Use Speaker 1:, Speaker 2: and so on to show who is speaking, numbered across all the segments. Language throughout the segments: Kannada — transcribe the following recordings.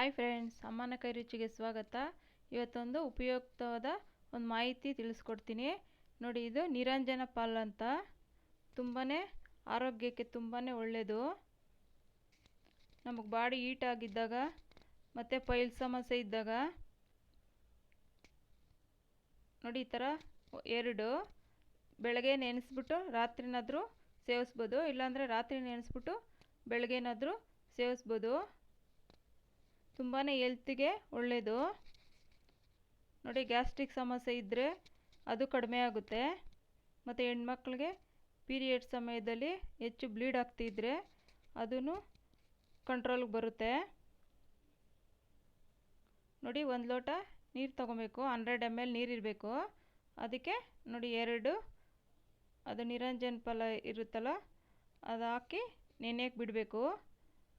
Speaker 1: ಹಾಯ್ ಫ್ರೆಂಡ್ಸ್ ಅಮ್ಮನ ಕೈ ರುಚಿಗೆ ಸ್ವಾಗತ. ಇವತ್ತೊಂದು ಉಪಯುಕ್ತವಾದ ಒಂದು ಮಾಹಿತಿ ತಿಳಿಸ್ಕೊಡ್ತೀನಿ. ನೋಡಿ, ಇದು ನಿರಂಜನ ಪಾಲ್ ಅಂತ. ತುಂಬಾ ಆರೋಗ್ಯಕ್ಕೆ ತುಂಬಾ ಒಳ್ಳೆಯದು ನಮಗೆ ಬಾಡಿ ಹೀಟ್ ಆಗಿದ್ದಾಗ ಮತ್ತು ಪೈಲ್ ಸಮಸ್ಯೆ ಇದ್ದಾಗ ನೋಡಿ, ಈ ಥರ ಎರಡು. ಬೆಳಗ್ಗೆ ನೆನೆಸ್ಬಿಟ್ಟು ರಾತ್ರಿನಾದರೂ ಸೇವಿಸ್ಬೋದು. ಇಲ್ಲಾಂದರೆ ರಾತ್ರಿ ನೆನೆಸ್ಬಿಟ್ಟು ಬೆಳಗ್ಗೆನಾದರೂ ಸೇವಿಸ್ಬೋದು. ತುಂಬಾ ಎಲ್ತಿಗೆ ಒಳ್ಳೆಯದು ನೋಡಿ ಗ್ಯಾಸ್ಟ್ರಿಕ್ ಸಮಸ್ಯೆ ಇದ್ದರೆ ಅದು ಕಡಿಮೆ ಆಗುತ್ತೆ. ಮತ್ತು ಹೆಣ್ಮಕ್ಳಿಗೆ ಪೀರಿಯಡ್ ಸಮಯದಲ್ಲಿ ಹೆಚ್ಚು ಬ್ಲೀಡ್ ಆಗ್ತಿದ್ರೆ ಅದೂ ಕಂಟ್ರೋಲ್ಗೆ ಬರುತ್ತೆ. ನೋಡಿ ಒಂದು ಲೋಟ ನೀರು ತೊಗೊಬೇಕು. ಹಂಡ್ರೆಡ್ ಎಂ ಎಲ್ ನೀರಿರಬೇಕು ಅದಕ್ಕೆ ನೋಡಿ ಎರಡು, ಅದು ನಿರಂಜನ್ ಫಲ ಇರುತ್ತಲ್ಲ, ಅದು ಹಾಕಿ ನೆನೆಯಕ್ಕೆ ಬಿಡಬೇಕು.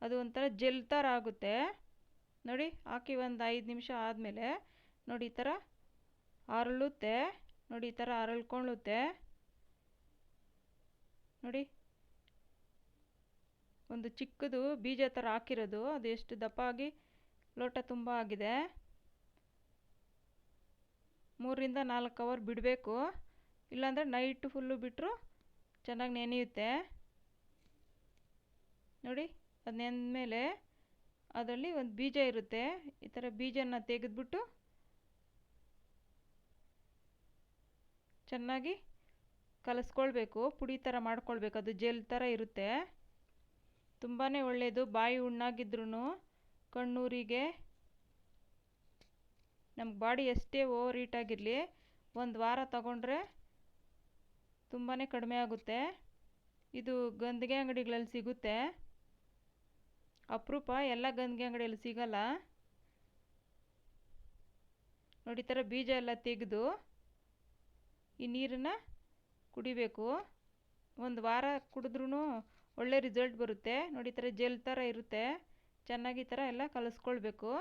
Speaker 1: ಅದು ಒಂಥರ ಜೆಲ್ ಥರ ಆಗುತ್ತೆ. ನೋಡಿ ಹಾಕಿ ಒಂದು ಐದು ನಿಮಿಷ ಆದಮೇಲೆ ನೋಡಿ ಈ ಥರ ಅರಳುತ್ತೆ. ನೋಡಿ ಈ ಥರ ಅರಳ್ಕೊಳ್ಳುತ್ತೆ ನೋಡಿ. ಒಂದು ಚಿಕ್ಕದು ಬೀಜ ಥರ ಹಾಕಿರೋದು. ಅದು ಎಷ್ಟು ದಪ್ಪ ಆಗಿ ಲೋಟ ತುಂಬ ಆಗಿದೆ. ಮೂರಿಂದ ನಾಲ್ಕು ಅವರ್ ಬಿಡಬೇಕು. ಇಲ್ಲಾಂದರೆ ನೈಟ್ ಫುಲ್ಲು ಬಿಟ್ಟರು ಚೆನ್ನಾಗಿ ನೆನೆಯುತ್ತೆ. ನೋಡಿ ಅದು ನೆಂದಮೇಲೆ ಅದರಲ್ಲಿ ಒಂದು ಬೀಜ ಇರುತ್ತೆ. ಈ ಥರ ಬೀಜನ ತೆಗೆದ್ಬಿಟ್ಟು ಚೆನ್ನಾಗಿ ಕಲಸ್ಕೊಳ್ಬೇಕು. ಪುಡಿ ಥರ ಮಾಡ್ಕೊಳ್ಬೇಕು. ಅದು ಜೆಲ್ ಥರ ಇರುತ್ತೆ. ತುಂಬಾ ಒಳ್ಳೆಯದು ಬಾಯಿ ಹುಣ್ಣಾಗಿದ್ರೂ ಕಣ್ಣೂರಿಗೆ ನಮ್ಮ ಬಾಡಿ ಎಷ್ಟೇ ಓವರ್ ಹೀಟ್ ಆಗಿರಲಿ, ಒಂದು ವಾರ ತಗೊಂಡ್ರೆ ತುಂಬಾ ಕಡಿಮೆ ಆಗುತ್ತೆ. ಇದು ಗಂದಿಗೆ ಅಂಗಡಿಗಳಲ್ಲಿ ಸಿಗುತ್ತೆ. ಅಪರೂಪ, ಎಲ್ಲ ಗಂದಿಗೆ ಅಂಗಡಿಯಲ್ಲಿ ಸಿಗಲ್ಲ. ನೋಡಿ ಥರ ಬೀಜ ಎಲ್ಲ ತೆಗೆದು ಈ ನೀರನ್ನು ಕುಡಿಬೇಕು. ಒಂದು ವಾರ ಕುಡಿದ್ರೂ ಒಳ್ಳೆ ರಿಸಲ್ಟ್ ಬರುತ್ತೆ. ನೋಡಿ ಥರ ಜೆಲ್ ಥರ ಇರುತ್ತೆ. ಚೆನ್ನಾಗಿ ಥರ ಎಲ್ಲ ಕಲಿಸ್ಕೊಳ್ಬೇಕು.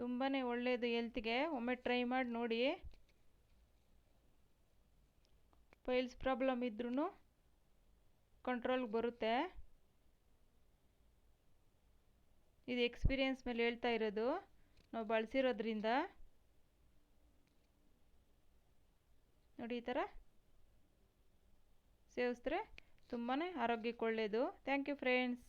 Speaker 1: ತುಂಬಾ ಒಳ್ಳೆಯದು ಹೆಲ್ತ್ಗೆ ಒಮ್ಮೆ ಟ್ರೈ ಮಾಡಿ ನೋಡಿ. ಪೈಲ್ಸ್ ಪ್ರಾಬ್ಲಮ್ ಇದ್ರೂ ಕಂಟ್ರೋಲ್ಗೆ ಬರುತ್ತೆ. ಇದು ಎಕ್ಸ್ಪೀರಿಯೆನ್ಸ್ ಮೇಲೆ ಹೇಳ್ತಾ ಇರೋದು. ನಾವು ಬಳಸಿರೋದ್ರಿಂದ. ನೋಡಿ ಈ ಥರ ಸೇವಿಸಿದ್ರೆ ತುಂಬಾ ಆರೋಗ್ಯಕ್ಕೆ ಒಳ್ಳೆಯದು ಥ್ಯಾಂಕ್ ಯು ಫ್ರೆಂಡ್ಸ್